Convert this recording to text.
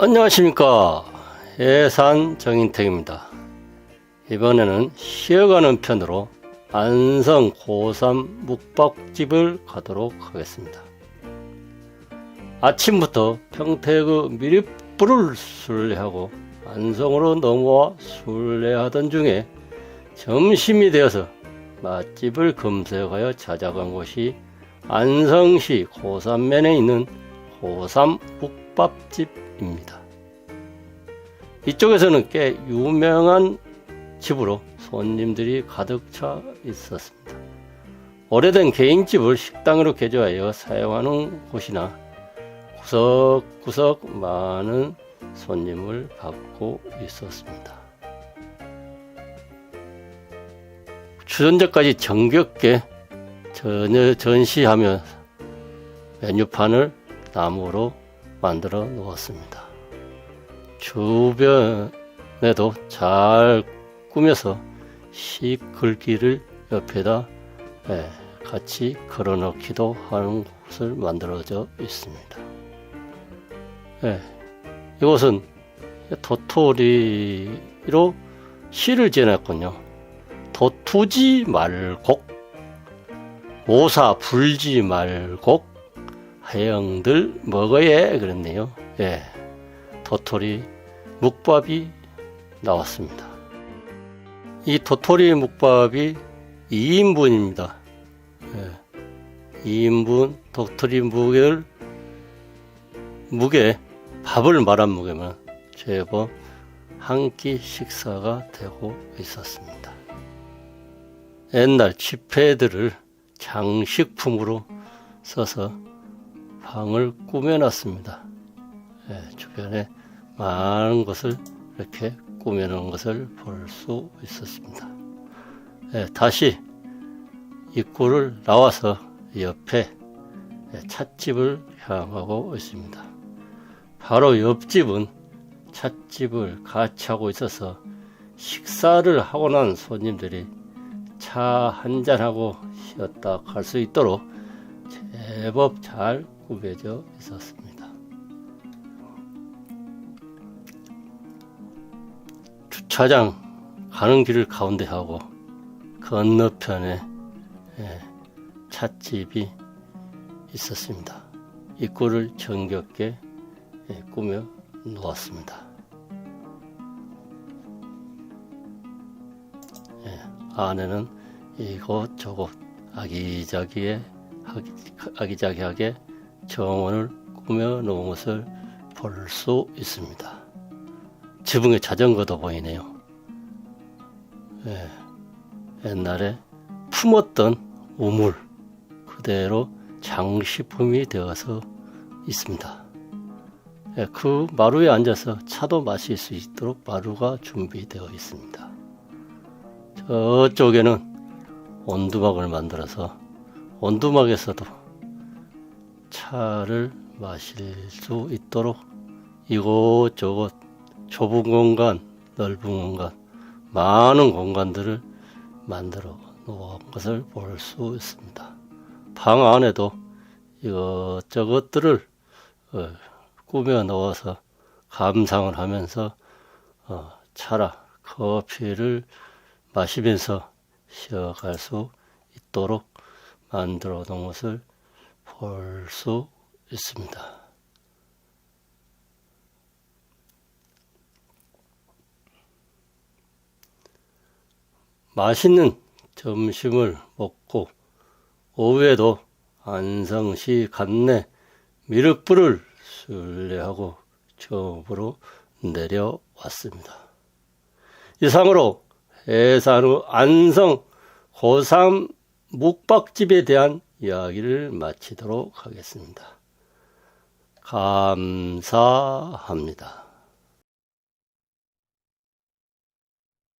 안녕하십니까. 예산 정인택입니다. 이번에는 쉬어가는 편으로 안성 고삼 묵박집을 가도록 하겠습니다. 아침부터 평택의 미립불을 순례하고 안성으로 넘어와 순례하던 중에 점심이 되어서 맛집을 검색하여 찾아간 곳이 안성시 고산면에 있는 고삼 묵밥집 입니다. 이쪽에서는 꽤 유명한 집으로 손님들이 가득 차 있었습니다. 오래된 개인집을 식당으로 개조하여 사용하는 곳이나 구석구석 많은 손님을 받고 있었습니다. 추전제까지 정겹게 전시하며 메뉴판을 나무로 만들어 놓았습니다. 주변에도 잘 꾸며서 시 글귀를 옆에다 예, 같이 걸어놓기도 하는 곳을 만들어져 있습니다. 예, 이곳은 도토리로 시를 지어놨군요. 도투지 말곡, 모사 불지 말곡, 하영들 먹어야 그랬네요. 예, 도토리 묵밥이 나왔습니다. 이 도토리 묵밥이 2인분입니다. 예, 2인분 도토리 묵을 무게 밥을 말아 먹으면 제법 한 끼 식사가 되고 있었습니다. 옛날 지폐들을 장식품으로 써서 방을 꾸며놨습니다. 예, 주변에 많은 것을 이렇게 꾸며놓은 것을 볼 수 있었습니다. 예, 다시 입구를 나와서 옆에 찻집을 향하고 있습니다. 바로 옆집은 찻집을 같이 하고 있어서 식사를 하고 난 손님들이 차 한잔하고 쉬었다 갈 수 있도록 제법 잘 꾸며져 있었습니다. 주차장 가는 길을 가운데 하고 건너편에 예, 찻집이 있었습니다. 입구를 정겹게 예, 꾸며 놓았습니다. 예, 안에는 이곳저곳 아기자기에 아기자기하게 정원을 꾸며 놓은 것을 볼 수 있습니다. 지붕에 자전거도 보이네요. 예, 옛날에 품었던 우물 그대로 장식품이 되어서 있습니다. 예, 그 마루에 앉아서 차도 마실 수 있도록 마루가 준비되어 있습니다. 저쪽에는 온두막을 만들어서 온두막에서도 차를 마실 수 있도록 이곳저곳 좁은 공간, 넓은 공간, 많은 공간들을 만들어 놓은 것을 볼 수 있습니다. 방 안에도 이것저것들을 어, 꾸며 넣어서 감상을 하면서 어, 차라 커피를 마시면서 쉬어갈 수 있도록 만들어 놓은 것을 볼 수 있습니다. 맛있는 점심을 먹고 오후에도 안성시 간내 미륵불을 순례하고 처음으로 내려왔습니다. 이상으로 해산 후 안성 고삼 묵박집에 대한 이야기를 마치도록 하겠습니다. 감사합니다.